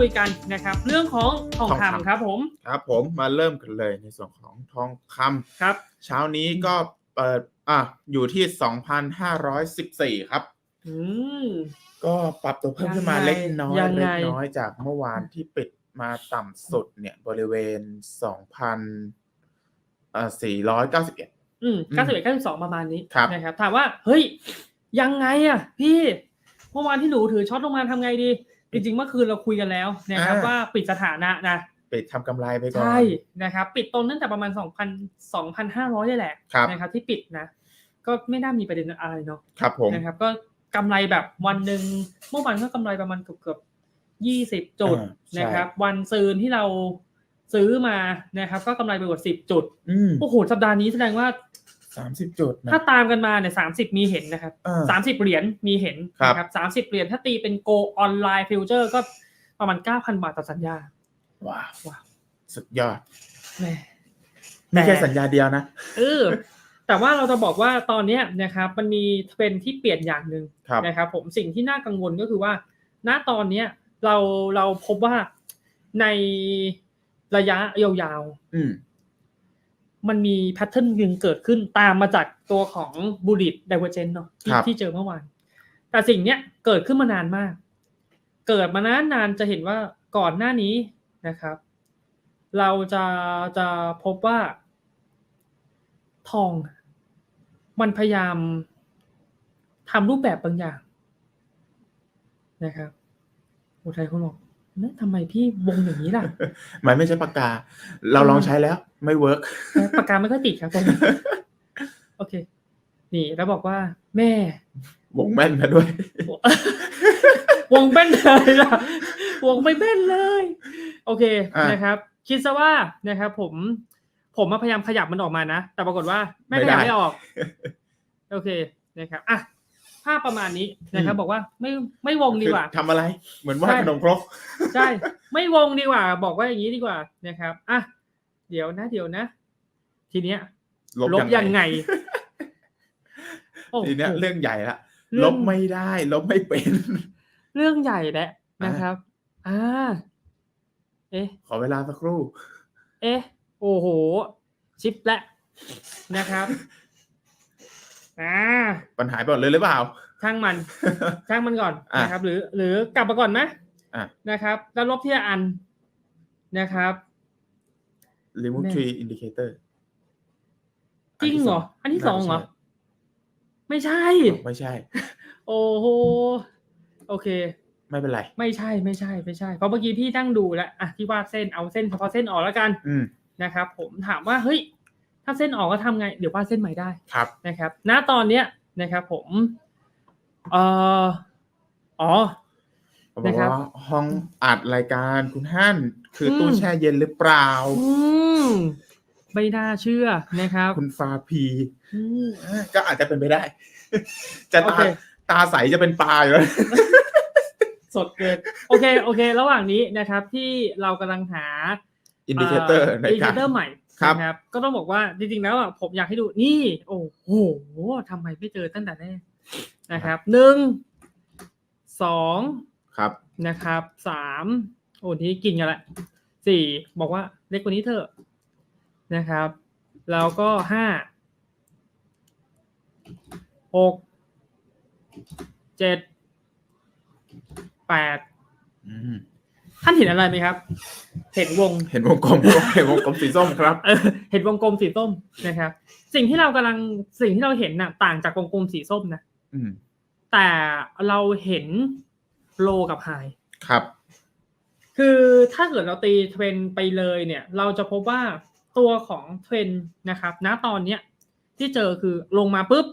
คุยกันนะครับ เรื่องของทองทองคำคำครับผมครับผมมาเริ่มกันเลยในส่วนของทองคำครับ เช้านี้ก็เปิดอะอยู่ที่2,514ครับ อืมก็ปรับตัวเพิ่มขึ้นมายังไงเล็กน้อยยังไงเล็กน้อยจากเมื่อวานที่ปิดมาต่ำสุดเนี่ยบริเวณ2,000เอ่อ491อืมเก้าสิบเอ็ดเก้าสิบสองประมาณนี้ครับนะครับถามว่า เฮ้ย ยังไงอะ พี่เมื่อวานที่หนูถือช็อตลงมาทำไงดี จริงๆ เมื่อคืนเราคุยกันแล้วนะครับว่าปิดสถานะนะปิดทำกำไรไปก่อน ใช่นะครับ ปิดตรงตั้งแต่ประมาณ 2,000 2,500นี่แหละครับนะครับ ที่ปิดนะ ก็ไม่น่ามีประเด็นอะไรเนาะครับผมนะครับ ก็กำไรแบบวันหนึ่งเมื่อวานก็กำไรประมาณเกือบเกือบยี่สิบจุดอ่าใช่นะครับ วันซืนที่เราซื้อมานะครับ ก็กำไรไปกว่าสิบจุดอืมโอ้โหสัปดาห์นี้แสดงว่า สามสิบจุดนะ ถ้าตามกันมาเนี่ยสามสิบมีเห็นนะครับอ่า สามสิบเหรียญมีเห็นครับนะครับสามสิบเหรียญถ้าตีเป็นโกออนไลน์ฟิวเจอร์ก็ประมาณเก้าพันบาทต่อสัญญา ว้าวว้าว สุดยอด แหมไม่แค่สัญญาเดียวนะ เออแต่ว่าเราจะบอกว่าตอนเนี้ยนะครับมันมีเทรนด์ที่เปลี่ยนอย่างหนึ่งครับ นะครับ ผมสิ่งที่น่ากังวลก็คือว่า ณตอนเนี้ยเราเราพบว่าในระยะยาวๆอืม มันมีแพทเทิร์นหนึ่งเกิดขึ้นตามมาจากตัวของบูริตไดเวอร์เจนเนาะที่ครับ ที่เจอเมื่อวาน แต่สิ่งเนี้ยเกิดขึ้นมานานมาก เกิดมานานนานจะเห็นว่าก่อนหน้านี้นะครับ เราจะจะพบว่า ทอง มันพยายามทำรูปแบบบางอย่างนะครับอุทัยคุณบอก นะทำไมพี่วงอย่างนี้ล่ะ มันไม่ใช่ปากกา เราลองใช้แล้ว ไม่เวิร์กปากกาไม่ค่อยติดครับผมโอเค นี่แล้วบอกว่า แม่ วงแม่นมาด้วย วงเบ้นเลยล่ะ วงไม่เบ้นเลย โอเคอะนะครับ คิดซะว่านะครับผม ผมมาพยายามขยับมันออกมานะ แต่ปรากฏว่าไม่ไม่ขยับได้ไม่ออก โอเคนะครับอะ ภาพประมาณนี้นะครับอืมบอกว่าไม่ไม่วงดีกว่าคือทำอะไร เหมือนว่าใช่ขนมครกใช่ไม่วงดีกว่า บอกว่าอย่างนี้ดีกว่านะครับอะเดี๋ยวนะ เดี๋ยวนะ ทีเนี้ยลบยังไงโอ้โหทีเนี้ยเรื่องใหญ่ละเรื่ลองบไม่ได้ ลบไม่เป็น เรื่องใหญ่แหละนะครับ อ่า เอ๊ะ ขอเวลาสักครู่ เอ๊ะ โอ้โห ชิปและนะครับ อ่าปัญหาไปหมดเลยหรือเปล่า ช่างมัน ช่างมันก่อนอะนะครับ หรือ หรือกลับมาก่อนไหมอะนะครับ แล้วลบที่ละอันนะครับ remove แน่ tree indicator จริงเหรอ อันที่สองเหรอ ไม่ใช่ ไม่ใช่ โอ้โห โอเค ไม่เป็นไร ไม่ใช่ ไม่ใช่ ไม่ใช่ เพราะเมื่อกี้พี่ตั้งดูแล้ว อะที่วาดเส้น เอาเส้นเฉพาะเส้นออกแล้วกันอืมนะครับ ผมถามว่า เฮ้ย ถ้าเส้นออกก็ทำไง เดี๋ยววาดเส้นใหม่ได้ครับนะครับ ณตอนเนี้ยนะครับ ผมเอ่ออ๋อเขาบอกนะครับว่าห้องอัดรายการคุณฮั่นคืออมตู้แช่เย็นหรือเปล่าอืมไม่น่าเชื่อนะครับ คุณฟาพีอืมก็อาจจะเป็นไปได้ จะโอตาเคตาใสจะเป็นปลาอยู่แล้วสดเกินโอเคโอเค ระหว่างนี้นะครับ ที่เรากำลังหาอินดิเคเตอร์ในอินดิกาเครเตอร์ใหม่ครับ นะครับ ก็ต้องบอกว่าจริงๆแล้วอะผมอยากให้ดูนี่ โอ้โหทำไมไม่เจอตั้งแต่แรกนะครับหนึ่งสองครับนะครับสามโอ้ที่กินกันละสี่บอกว่าเล็กกว่านี้เถอะนะครับ แล้วก็ห้าหกเจ็ดแปดอืมท่านเห็นอะไรไหมครับ เห็นวง เห็นวงกลม เห็นวงกลมสีส้มครับเออเห็นวงกลมสีส้มนะครับ สิ่งที่เรากำลังสิ่งที่เราเห็นน่ะ ต่างจากวงกลมสีส้มนะอืมแต่เราเห็นโลกับไฮครับ คือถ้าเกิดเราตีเทรนไปเลยเนี่ย เราจะพบว่าตัวของเทรนนะครับ ณตอนเนี้ยที่เจอคือลงมาปุ๊บ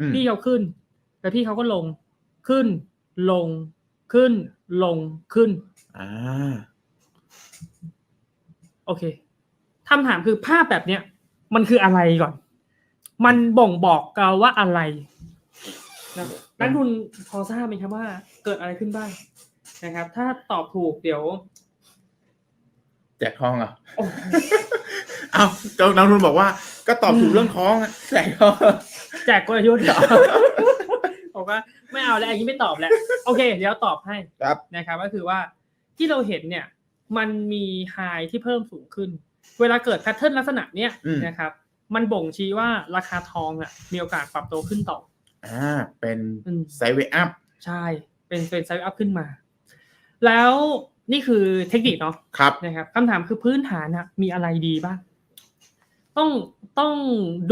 อืมพี่เขาขึ้น แล้วพี่เขาก็ลงขึ้น ลงขึ้น ลงขึ้น อ่า โอเคคำถามคือภาพแบบเนี้ย มันคืออะไรก่อน มันบ่งบอกเราว่าอะไรนะนักทุนพอทราบไหมครับว่า เกิดอะไรขึ้นบ้างนะครับ ถ้าตอบถูกเดี๋ยวแจกทองเหรอะโอ้เอ้าก็น้องนุ่นบอกว่า ก็ตอบถูกเรื่องท้องอะแจกทองแจกกลยุทธ์เหรอบอกว่าไม่เอาแล้วอันนี้ไม่ตอบแล้ว โอเค เดี๋ยวตอบให้ครับนะครับ ก็คือว่าที่เราเห็นเนี่ย มันมีไฮที่เพิ่มสูงขึ้น เวลาเกิดแพทเทิร์นลักษณะเนี้ยอืมนะครับ มันบ่งชี้ว่าราคาทองอะมีโอกาสปรับตัวขึ้นต่อ อ่า เป็นอืมไซด์เวย์อัพ ใช่ เป็นเป็นไซด์อัพขึ้นมา แล้วนี่คือเทคนิคเนาะ ครับ นะครับคำถามคือพื้นฐานนะมีอะไรดีบ้าง ต้องต้อง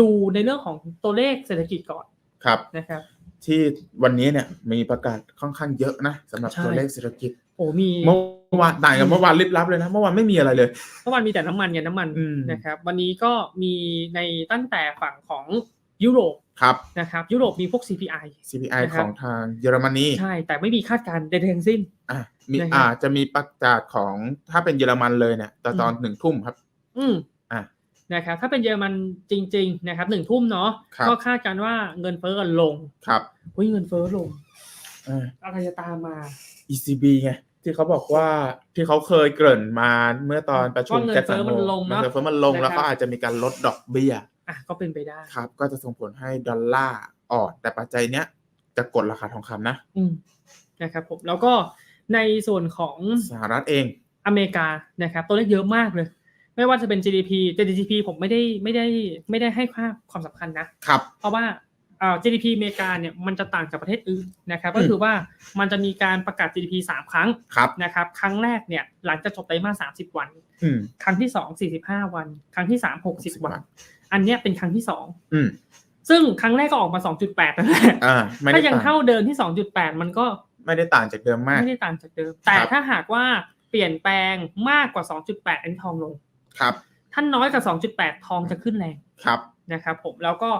ดูในเรื่องของตัวเลขเศรษฐกิจก่อน ครับ นะครับที่วันนี้เนี่ยมีประกาศค่อนข้างเยอะนะสำหรับใช่ตัวเลขเศรษฐกิจ โอ้มีเมื่อวานต่างกับเมื่อวานลิบลับเลยนะเมื่อวานไม่มีอะไรเลยเมื่อวานมีแต่น้ำมันกับน้ำมันอืมนะครับ วันนี้ก็มีในตั้งแต่ฝั่งของยุโรปครับนะครับ ยุโรปมีพวก CPI CPI นะครับของทางเยอรมนีใช่ แต่ไม่มีคาดการณ์ใดๆทั้งสิ้นอะมีนะครับอ่าจะมีประกาศของถ้าเป็นเยอรมันเลยเนี่ยตอนตอนอืมหนึ่งทุ่มครับ อืมอะนะครับ ถ้าเป็นเยอรมันจริง ๆ นะครับหนึ่งทุ่มเนาะครับก็คาดการณ์ว่าเงินเฟ้อลงครับเฮ้ยเงินเฟ้อลงอ่าอะไรจะตามมา ECB ไง ที่เขาบอกว่าที่เขาเคยเกริ่นมาเมื่อตอนประชุมว่าเงินแจ็คสัเฟ้อมันลงเนอะเงินเฟ้อมันลงแล้วนะครับ ก็อาจจะมีการลดดอกเบี้ย อะก็เป็นไปได้ ครับก็จะส่งผลให้ดอลลาร์อ่อนแต่ปัจจัยเนี้ยจะกดราคาทองคำนะ อืมนะครับผมแล้วก็ในส่วนของ สหรัฐเอง อเมริกานะครับตัวเลขเยอะมากเลย ไม่ว่าจะเป็น GDP แต่ GDP ผมไม่ได้ไม่ได้ไม่ได้ให้ค่าความสำคัญนะ ครับ เพราะว่าอ่า GDP อเมริกาเนี่ยมันจะต่างจากประเทศอื่นนะครับก็อืมคือว่ามันจะมีการประกาศ GDP สามครั้งครับนะครับครั้งแรกเนี่ยหลังจากจบไตรมาส30วันอืมครั้งที่สอง45วัน ครั้งที่สาม60 60วัน อันเนี้ยเป็นครั้งที่สองอืมซึ่งครั้งแรกก็ออกมา2.8นั่นแหละอ่าไม่ถ้าได้ยังต่างเท่าเดิมที่2.8มันก็ไม่ได้ต่างจากเดิมมากไม่ได้ต่างจากเดิม แต่ครับถ้าหากว่าเปลี่ยนแปลงมากกว่า2.8อันนทองลงครับถ้าน้อยกว่า2.8ทองจะขึ้นแรงครับนะครับผมแล้วก็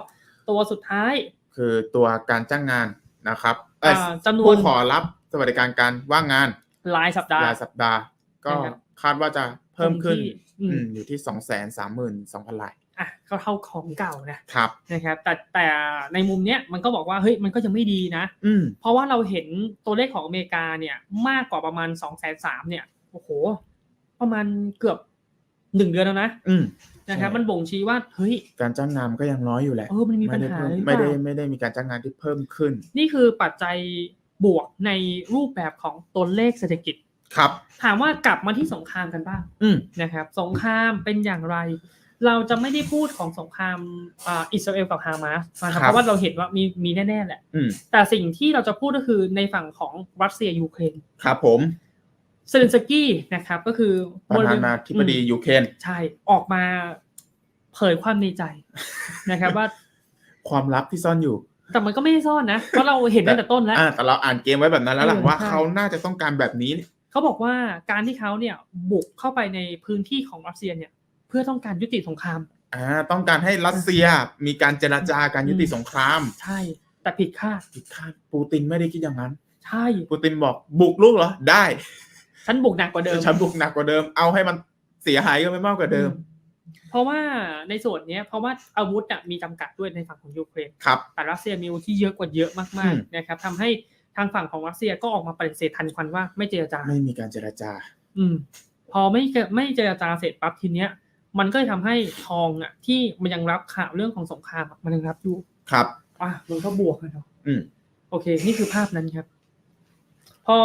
ตัวสุดท้าย คือตัวการจ้างงานนะครับเอ้ยอ่าจำนวนผู้ขอรับสวัสดิการการว่างงานรายสัปดาห์รายสัปดาห์ ก็นะครับคาดว่าจะเพิ่มขึ้นที่อือืมมอยู่ที่สองแสนสามหมื่นสองพันลายอะก็เท่าของเก่านะครับนะครับ แต่แต่ในมุมเนี้ยมันก็บอกว่าเฮ้ยมันก็ยังไม่ดีนะ อืมเพราะว่าเราเห็นตัวเลขของอเมริกาเนี่ย มากกว่าประมาณ2 3 0 0 0เนี่ยโอ้โห ประมาณเกือบหนึ่งเดือนแล้วนะอืม นะครับใช่มันบ่งชี้ว่าเฮ้ยการจ้างงานมันก็ยังน้อยอยู่แหละเออมันมีปัญหาไได้เพิ่มหรือเปไม่ได้ล่าไม่ได้มีการจ้างงานที่เพิ่มขึ้น นี่คือปัจจัยบวกในรูปแบบของตัวเลขเศรษฐกิจครับ ถามว่ากลับมาที่สงครามกันบ้างอืมนะครับ สงครามเป็นอย่างไร เราจะไม่ได้พูดของสงครามอ่าอิสราเอลกับฮามาสนะครับครับเพราะว่าเราเห็นว่ามีมีแน่ๆแหละอืมแต่สิ่งที่เราจะพูดก็คือในฝั่งของรัสเซียยูเครนครับผม เซเลนสกี้นะครับก็คือประธานาธิบดีอืมยูเครนใช่ออกมาเผยความในใจนะครับว่าความลับที่ซ่อนอยู่ แต่มันก็ไม่ได้ซ่อนนะเพราะเราเห็นตั้งแต่ต้นแล้วอ่าแต่เราอ่านเกมไว้แบบนั้นแล้วหลังเออว่าใช่เขาน่าจะต้องการแบบนี้ เขาบอกว่าการที่เขาเนี่ยบุกเข้าไปในพื้นที่ของรัสเซียเนี่ย เพื่อต้องการยุติสงครามอ่าต้องการให้รัสเซียมีการเจรจาการยุติอืมสงคราม ใช่ แต่ผิดคาดผิดคาดปูตินไม่ได้คิดอย่างนั้น ใช่ปูตินบอกบุกลูกเหรอได้ ฉันบุกหนักกว่าเดิม ฉันบุกหนักกว่าเดิม เอาให้มันเสียหายก็ไม่มากกว่าเดิม เพราะว่าในส่วนเนี้ยเพราะว่าอาวุธอะมีจำกัดด้วยในฝั่งของยูเครนครับแต่รัสเซียมีอาวุธที่เยอะกว่าเยอะมากอืมๆนะครับทำให้ทางฝั่งของรัสเซียก็ออกมาปฏิเสธทันควันว่าไม่เจรจา ไม่มีการเจรจา อืม พอไม่เจอไม่เจรจาเสร็จปั๊บทีเนี้ย มันก็เลยทำให้ทองอะ ที่มันยังรับข่าวเรื่องของสงครามอะมันยังรับอยู่ครับอะมันก็บวกเลยเนาะอืมโอเค นี่คือภาพนั้นครับ พอ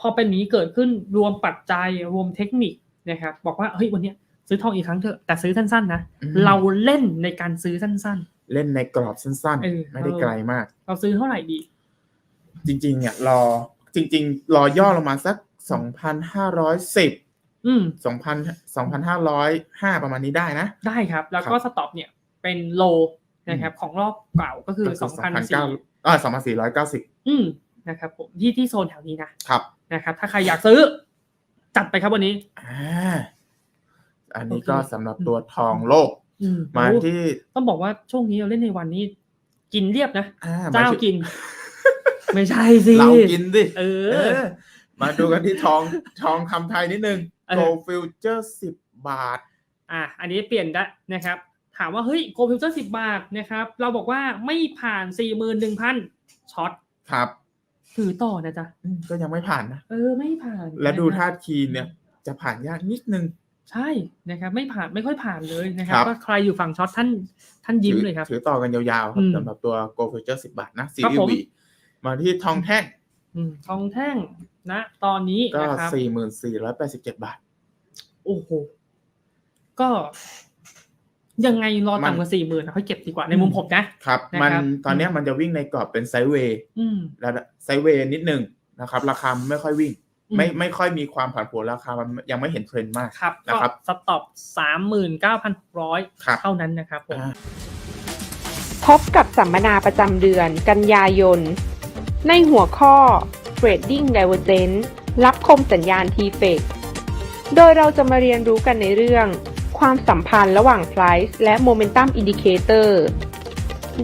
พอเป็นอย่างนี้เกิดขึ้นรวมปัจจัยรวมเทคนิคนะครับบอกว่าเฮ้ยวันเนี้ยซื้อทองอีกครั้งเถอะแต่ซื้อสั้นๆนะอืมเราเล่นในการซื้อสั้นเล่นในกรอบสั้นเออๆไม่ได้ไกลมากๆเราซื้อเท่าไหร่ดี จริง ๆ เนี่ยรอจริง ๆ รอย่อลงมาสักสองพันห้าร้อยสิบอืมสองพันสองพันห้าร้อยห้าประมาณนี้ได้นะ ได้ครับ แล้วก็สต็อปเนี่ยเป็นโลนะครับของรอบเก่าก็คือสองพันสี่อ่าสองพันสี่ร้อยเก้าสิบอืม นะครับผมที่ที่โซนแถวนี้นะครับนะครับถ้าใครอยากซื้อ จัดไปครับวันนี้อ่าอันนี้โอเคก็สำหรับตัวทองโลกอืมมาโอ้ที่ต้องบอกว่าช่วงนี้เราเล่นในวันนี้ กินเรียบนะอ่าเจ้ามาที่กิน ไม่ใช่สิเรากินดิเอเออ อ มาดูกันที่ทองทองคำไทยนิดนึงเออ gold future สิบบาท อะอันนี้เปลี่ยนได้นะครับ ถามว่าเฮ้ยโกลฟิวเจอร์สิบบาทนะครับ เราบอกว่าไม่ผ่านสี่หมื่นหนึ่งพันช็อตครับ ถือต่อนะจ๊ะอืมก็ยังไม่ผ่านนะ เออไม่ผ่านและดูนะครับท่าทีเนี่ย จะผ่านยากนิดนึง ใช่นะครับ ไม่ผ่านไม่ค่อยผ่านเลยนะครับครับ ก็ใครอยู่ฝั่งช็อตท่านท่านยิ้มเลยครับ ถือต่อกันยาวๆครัอืบมสำหรับตัว gold future สิบบาทนะครับผม CEV มาที่ทองแท่งอืมทองแท่งนะ ตอนนี้ก็ นะครับสี่หมื่นสี่ร้อยแปดสิบเจ็ดบาท โอ้โหก็ ยังไงรอมันต่ำกว่าสี่หมื่นค่อยเก็บดีกว่าในมุมผมนะครับนะครับมันตอนเนี้ยมันจะวิ่งในกรอบเป็นไซด์เวย์อืมแล้วไซด์เวย์นิดนึงนะครับ ราคาไม่ค่อยวิ่งอืมไม่ไม่ค่อยมีความผันผวนราคามันยังไม่เห็นเทรนด์มากครับนะก็ครับสต็อปสามหมื่นเก้าพันร้อยครับเท่านั้นนะครับผมอ่าพบกับสัมมนาประจำเดือนกันยายน ในหัวข้อ Trading Divergence รับคมสัญญาณ t f e c โดยเราจะมาเรียนรู้กันในเรื่อง ความสัมพันธ์ระหว่าง Price และ Momentum Indicator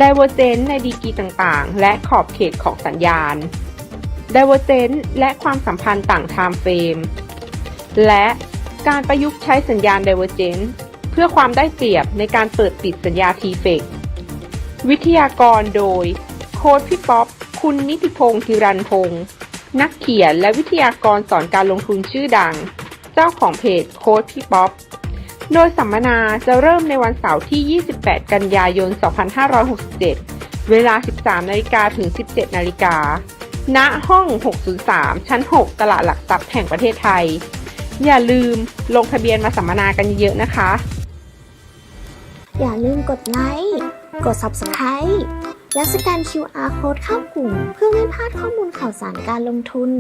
Divergence ในดีกีต่างๆ และขอบเขตของสัญญาณ Divergence และความสัมพันธ์ต่าง Time Frame และการประยุกต์ใช้สัญญาณ Divergence เพื่อความได้เปรียบในการเปิดปิดสัญญา t f e c วิทยากรโดย โค้ดพี่ป๊อป คุณนิติพงศ์ธิรันพงศ์นักเขียนและวิทยากรสอนการลงทุนชื่อดัง เจ้าของเพจโค้ดพี่ป๊อป โดยสัมมนาจะเริ่มในวันเสาร์ที่ 28 กันยายน 2567 เวลา 13นาฬิกาถึง 17นาฬิกา ณ ห้อง 603 ชั้น 6 ตลาดหลักทรัพย์แห่งประเทศไทย อย่าลืมลงทะเบียนมาสัมมนากันเยอะๆนะคะ อย่าลืมกดไลค์ กด Subscribe และสแกน QR Code เข้ากลุ่ม เพื่อไม่พลาดข้อมูลข่าวสารการลงทุน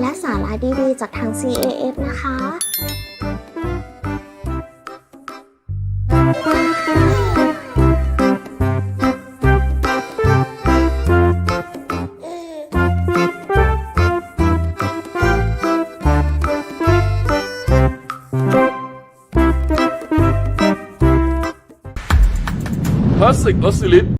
และสาระดีๆ จากทาง CAF นะคะ Hashtag Asili